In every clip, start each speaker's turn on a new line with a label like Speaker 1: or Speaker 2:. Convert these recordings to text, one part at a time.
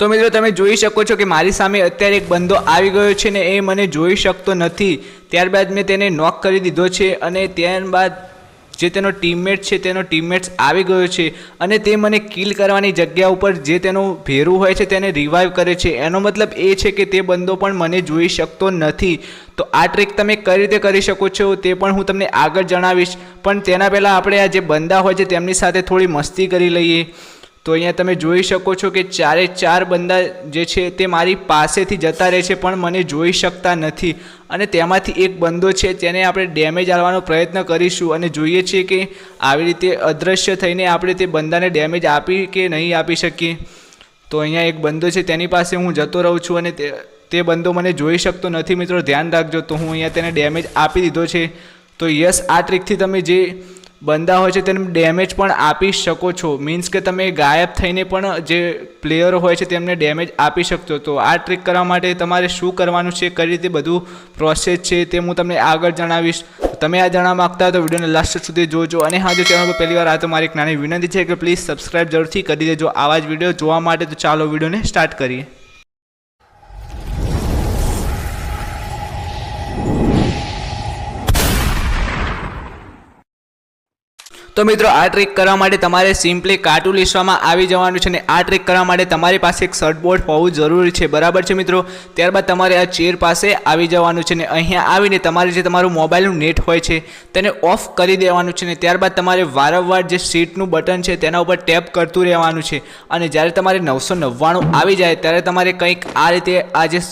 Speaker 1: તો મિત્રો તમે જોઈ શકો છો કે મારી સામે અત્યારે એક બંદો આવી ગયો છે ને એ મને જોઈ શકતો નથી. ત્યારબાદ મેં તેને નોક કરી દીધો છે અને ત્યારબાદ જે તેનો ટીમમેટ છે, તેનો ટીમમેટ્સ આવી ગયો છે અને તે મને કિલ કરવાની જગ્યા ઉપર જે તેનું ભેરું હોય છે તેને રિવાઈવ કરે છે. એનો મતલબ એ છે કે તે બંદો પણ મને જોઈ શકતો નથી. તો આ ટ્રીક તમે કઈ રીતે કરી શકો છો તે પણ હું તમને આગળ જણાવીશ. પણ તેના પહેલાં આપણે આ જે બંદા હોય છે તેમની સાથે થોડી મસ્તી કરી લઈએ. તો અહીંયા તમે જોઈ શકો છો કે ચારે ચાર બંદા જે છે તે મારી પાસેથી જતા રહે છે, પણ મને જોઈ શકતા નથી. અને તેમાંથી એક બંદો છે તેને આપણે ડેમેજ આવવાનો પ્રયત્ન કરીશું અને જોઈએ છીએ કે આવી રીતે અદૃશ્ય થઈને આપણે તે બંદાને ડેમેજ આપી કે નહીં આપી શકીએ. તો અહીંયા એક બંદો છે, તેની પાસે હું જતો રહું છું અને તે તે બંદો મને જોઈ શકતો નથી. મિત્રો, ધ્યાન રાખજો, તો હું અહીંયા તેને ડેમેજ આપી દીધો છે. તો યસ, આ ટ્રીકથી તમે જે બંદા હોય છે, તેને ડેમેજ પણ આપી શકો છો. મીન્સ કે તમે ગાયબ થઈને પણ જે પ્લેયરો હોય છે, તેમને ડેમેજ આપી શકશો તો આ ટ્રીક કરવા માટે તમારે શું કરવાનું છે, કઈ રીતે બધું પ્રોસેસ છે, તે હું તમને આગળ જણાવીશ. તમે આ જાણવા માગતા હોય તો વિડીયોને લાસ્ટ સુધી જોજો. અને હા, જો ચેનલ પર પહેલી વાર આ તો મારી એક નાની વિનંતી છે કે પ્લીઝ સબસ્ક્રાઇબ જરૂરથી કરી દેજો. આવા જ વીડિયો જોવા માટે તો ચાલો વિડીયોને સ્ટાર્ટ કરીએ. તો મિત્રો, આ ટ્રીક કરવા માટે તમારે સિમ્પલી કાર્ટૂન લિસ્ટમાં આવી જવાનું છે અને આ ટ્રીક કરવા માટે તમારી પાસે એક શર્ટબોર્ડ હોવું જરૂરી છે. બરાબર છે મિત્રો? ત્યારબાદ તમારે આ ચેર પાસે આવી જવાનું છે ને અહીંયા આવીને તમારે જે તમારું મોબાઈલનું નેટ હોય છે, તેને ઓફ કરી દેવાનું છે ને ત્યારબાદ તમારે વારંવાર જે સીટનું બટન છે તેના ઉપર ટેપ કરતું રહેવાનું છે. અને જ્યારે તમારે નવસો નવ્વાણું આવી જાય ત્યારે તમારે કંઈક આ રીતે આ જે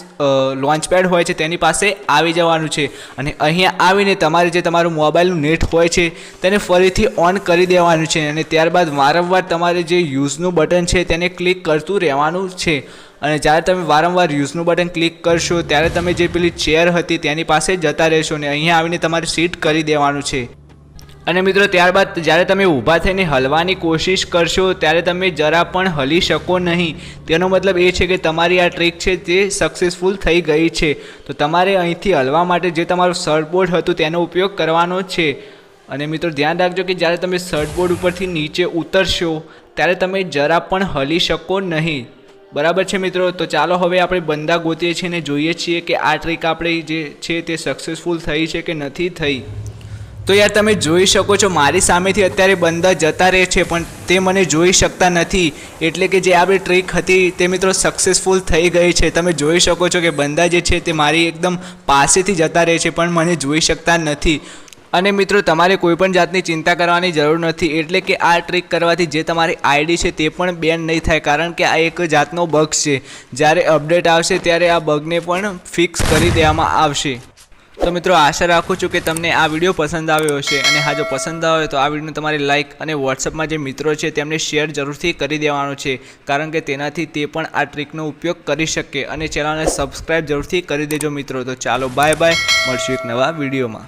Speaker 1: લોન્ચપેડ હોય છે તેની પાસે આવી જવાનું છે. અને અહીંયા આવીને તમારે જે તમારું મોબાઈલનું નેટ હોય છે, તેને ફરીથી ઓન કરી દેવાનું છે અને ત્યારબાદ વારંવાર તમારે જે યુઝનું બટન છે તેને ક્લિક કરતું રહેવાનું છે. અને જ્યારે તમે વારંવાર યુઝનું બટન ક્લિક કરશો, ત્યારે તમે જે પેલી ચેર હતી તેની પાસે જતા રહેશો અને અહીંયા આવીને તમારે સીટ કરી દેવાનું છે. અને મિત્રો, ત્યારબાદ જ્યારે તમે ઊભા થઈને હલવાની કોશિશ કરશો, ત્યારે તમે જરા પણ હલી શકો નહીં. તેનો મતલબ એ છે કે તમારી આ ટ્રીક છે તે સક્સેસફુલ થઈ ગઈ છે. તો તમારે અહીંથી હલવા માટે જે તમારું સરપોર્ટ હતું તેનો ઉપયોગ કરવાનો છે. અને મિત્રો ધ્યાન રાખજો કે જ્યારે તમે સર્ટબોર્ડ ઉપરથી નીચે ઉતરશો, ત્યારે તમે જરા પણ હલી શકો નહીં. બરાબર છે મિત્રો? તો ચાલો હવે આપણે બંદા ગોતીએ છીએ અને જોઈએ છીએ કે આ ટ્રીક આપણે જે છે તે સક્સેસફુલ થઈ છે કે નથી થઈ. તો યાર તમે જોઈ શકો છો, મારી સામેથી અત્યારે બંદા જતા રહે છે, પણ તે મને જોઈ શકતા નથી. એટલે કે જે આપણી ટ્રીક હતી તે મિત્રો સક્સેસફુલ થઈ ગઈ છે. તમે જોઈ શકો છો કે બંદા જે છે તે મારી એકદમ પાસેથી જતા રહે છે, પણ મને જોઈ શકતા નથી. અને મિત્રો, તમારે કોઈપણ જાતની ચિંતા કરવાની જરૂર નથી. એટલે કે આ ટ્રીક કરવાથી જે તમારી આઈડી છે તે પણ બેન નહીં થાય, કારણ કે આ એક જાતનો બગ છે. જ્યારે અપડેટ આવશે ત્યારે આ બગને પણ ફિક્સ કરી દેવામાં આવશે. તો મિત્રો, આશા રાખું છું કે તમને આ વીડિયો પસંદ આવ્યો હશે. અને હા, જો પસંદ આવે તો આ વિડીયોને તમારી લાઇક અને વોટ્સઅપમાં જે મિત્રો છે તેમને શેર જરૂરથી કરી દેવાનો છે, કારણ કે તેનાથી તે પણ આ ટ્રીકનો ઉપયોગ કરી શકે. અને ચેનલને સબસ્ક્રાઈબ જરૂરથી કરી દેજો મિત્રો. તો ચાલો બાય બાય મળશું એક નવા વિડીયોમાં.